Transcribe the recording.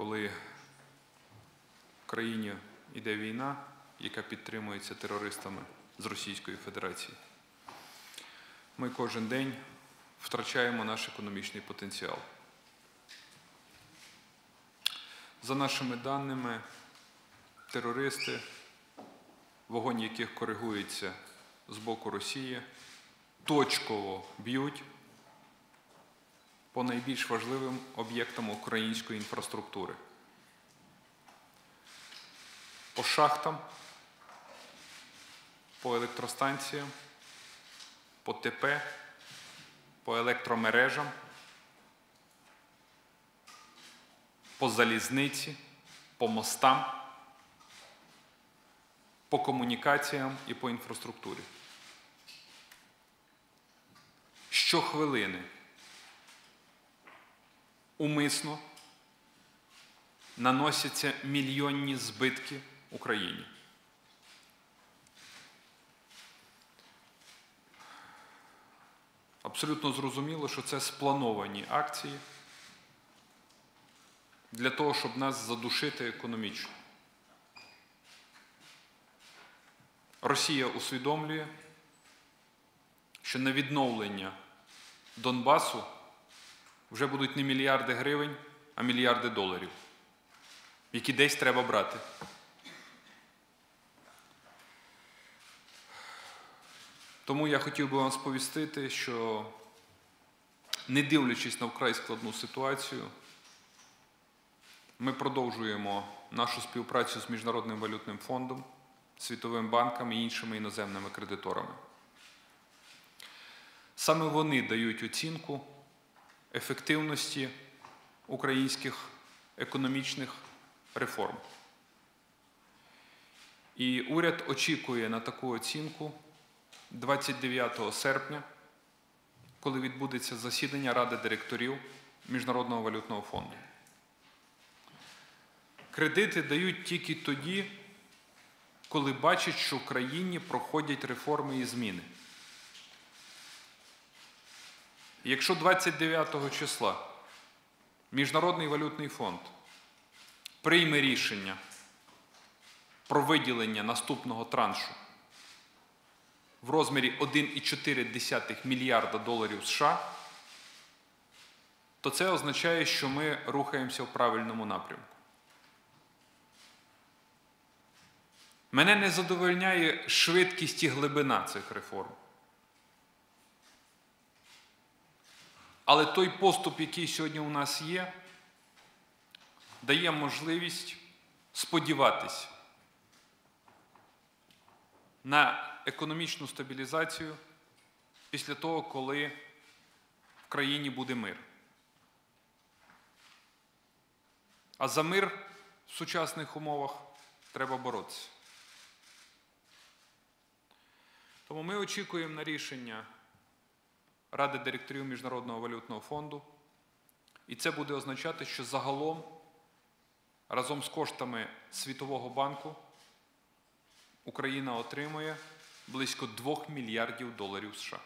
коли в країні йде війна, яка підтримується терористами з Російської Федерації, ми кожен день втрачаємо наш економічний потенціал. За нашими даними, терористи, вогонь яких коригується з боку Росії, точково б'ють по найбільш важливим об'єктам української інфраструктури. По шахтам, по електростанціям, по ТП, по електромережам, по залізниці, по мостам, по комунікаціям і по інфраструктурі. Щохвилини умисно наносяться мільйонні збитки Україні. Абсолютно зрозуміло, що це сплановані акції для того, щоб нас задушити економічно. Росія усвідомлює, що на відновлення Донбасу вже будуть не мільярди гривень, а мільярди доларів, які десь треба брати. Тому я хотів би вам сповістити, що не дивлячись на вкрай складну ситуацію, ми продовжуємо нашу співпрацю з Міжнародним валютним фондом, Світовим банком і іншими іноземними кредиторами. Саме вони дають оцінку ефективності українських економічних реформ. І уряд очікує на таку оцінку 29 серпня, коли відбудеться засідання Ради директорів Міжнародного валютного фонду. Кредити дають тільки тоді, коли бачать, що в країні проходять реформи і зміни. І якщо 29 числа Міжнародний валютний фонд прийме рішення про виділення наступного траншу в розмірі 1,4 мільярда доларів США, то це означає, що ми рухаємося в правильному напрямку. Мене не задовольняє швидкість і глибина цих реформ. Але той поступ, який сьогодні у нас є, дає можливість сподіватися на економічну стабілізацію після того, коли в країні буде мир. А за мир в сучасних умовах треба боротися. Тому ми очікуємо на рішення Ради директорів Міжнародного валютного фонду, і це буде означати, що загалом разом з коштами Світового банку Україна отримує близько 2 мільярдів доларів США.